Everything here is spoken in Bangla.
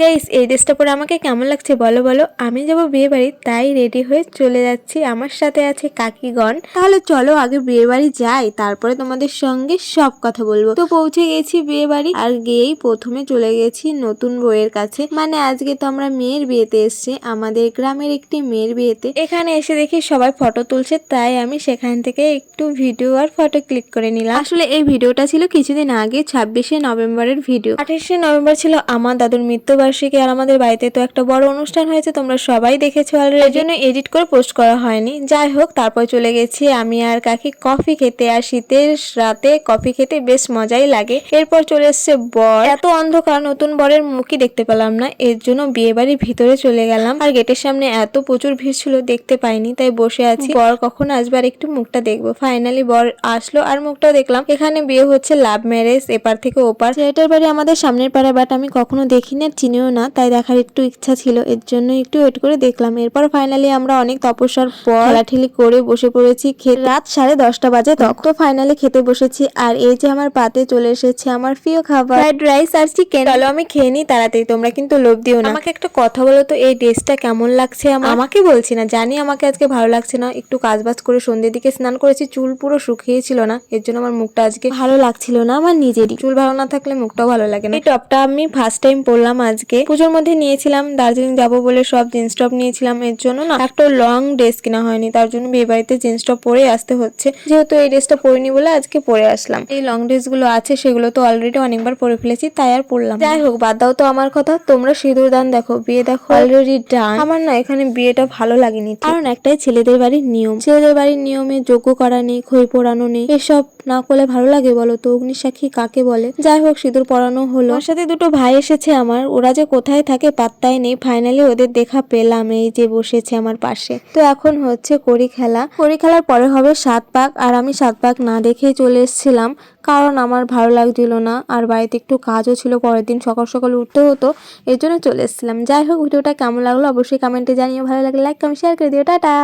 গাইস এই ড্রেসটা পরে আমাকে কেমন লাগছে বলো বলো? আমি যাব বিয়ে বাড়ি, তাই রেডি হয়ে চলে যাচ্ছি। আমার সাথে আছে কাকিগণ। তাহলে চলো, আগে বিয়ে বাড়ি যাই, তারপরে তোমাদের সঙ্গে সব কথা বলব। তো পৌঁছে গেছি বিয়ে বাড়ি, আর গিয়েই প্রথমে চলে গেছি নতুন বইয়ের কাছে। মানে আজকে তো আমরা মেয়ের বিয়েতে এসেছি, আমাদের গ্রামের একটি মেয়ের বিয়েতে। এখানে এসে দেখি সবাই ফটো তুলছে, তাই আমি সেখান থেকে একটু ভিডিও আর ফটো ক্লিক করে নিলাম। আসলে এই ভিডিওটা ছিল কিছুদিন আগে, ছাব্বিশে নভেম্বরের ভিডিও আঠাশে নভেম্বর ছিল আমার দাদুর মৃত্যুবার্ষিকী আর আমাদের বাড়িতে তো একটা বড় অনুষ্ঠান হয়েছে, তোমরা সবাই দেখেছ অলরেডি এর জন্য এডিট করে পোস্ট করা হয়নি। যাই হোক, তারপর চলে গেছি আমি আর কাকি কফি খেতে আর শীতের রাতে কফি খেতে বেশ মজাই লাগে। এরপর চলে এসছে বর। এত অন্ধকার, নতুন বরের মুখই দেখতে পেলাম না। এর জন্য বিয়ে বাড়ির ভিতরে চলে গেলাম। আর গেটের সামনে এত প্রচুর ভিড় ছিল, দেখতে পাইনি, তাই বসে আছি। বর কখন আসবে আর একটু মুখটা দেখব। ফাইনালি বর আসলো আর মুখটাও দেখলাম। এখানে বিয়ে হচ্ছে লাভ ম্যারেজ এপার থেকে ওপার। ছেলেটার বাড়ি আমাদের সামনের পাড়া বাট আমি কখনো দেখিনি আর চিনিও না তাই দেখার একটু ইচ্ছা ছিল এর জন্য একটু ওয়েট করে দেখলাম। এরপর ফাইনালি আমরা অনেক তপস্যার পর ঠেলাঠেলি করে বসে পড়েছি রাত সাড়ে দশটা বাজে তখন। ফাইনালি খেতে বসেছি আর এই যে আমার পাতে চলে এসেছে আমার প্রিয় খাবার। ফ্রাইড রাইস আর চিকেন চলো আমি খেয়ে নিই তাড়াতাড়ি তোমরা কিন্তু লোভ দিও না। আমাকে একটা কথা বলো তো এই ড্রেসটা কেমন লাগছে আমাকে বলছি না জানি আমাকে আজকে ভালো লাগছে না একটু কাজ বাজ করে সন্ধ্যের দিকে স্নান করেছি চুল পুরো শুকিয়েছিল না এর জন্য আমার মুখটা আজকে ভালো লাগছিল না আমার নিজেরই। চুল ভালো না থাকলে মুখটাও ভালো লাগে না। এই টপটা আমি ফার্স্ট টাইম পরলাম আজকে। পুজোর মধ্যে নিয়েছিলাম, দার্জিলিং যাব বলে সব জিন্স টপ নিয়েছিলাম। এর জন্য না একটা লং ড্রেস কেনা হয়নি, তার জন্য বিয়ে বাড়িতে জিন্স টপ পরে আসতে হচ্ছে। যেহেতু এই ড্রেসটা পরিনি বলে আজকে পরে আসলাম। এই লং ড্রেসগুলো আছে, সেগুলো তো অলরেডি অনেকবার পরে ফেলেছি, তাই আর পরলাম যাই হোক বাদ দাও তো আমার কথা, তোমরা সিঁদুর দান দেখো, বিয়ে দেখো। অলরেডি ডান আমার না এখানে বিয়েটা ভালো লাগেনি কারণ একটাই ছেলেদের বাড়ির নিয়ম। ছেলেদের বাড়ির নিয়মে যোগ্য করা নেই, খই পোড়ানো নেই। এসব না করলে ভালো লাগে বলো তো, অগ্নিসাক্ষী কাকে বলে? যাই হোক সিঁদুর পরানো হলো। আমার সাথে দুটো ভাই এসেছে আমার, ওরা যে কোথায় থাকে পাত্তাই নেই। ফাইনালি ওদের দেখা পেলাম এই যে বসেছে আমার পাশে। তো এখন হচ্ছে কড়ি খেলা। কড়ি খেলার পরে হবে সাত পাক। আর আমি সাত পাক না দেখেই চলে এসেছিলাম। কারণ আমার ভালো লাগছিল না। আর বাড়িতে একটু কাজও ছিল, পরের দিন সকাল সকাল উঠতে হতো। এর জন্য চলে এসেছিলাম। যাই হোক, ভিডিওটা কেমন লাগল অবশ্যই কমেন্টে জানিও। ভালো লাগলে লাইক কমেন্ট শেয়ার করে দিও। টাটা!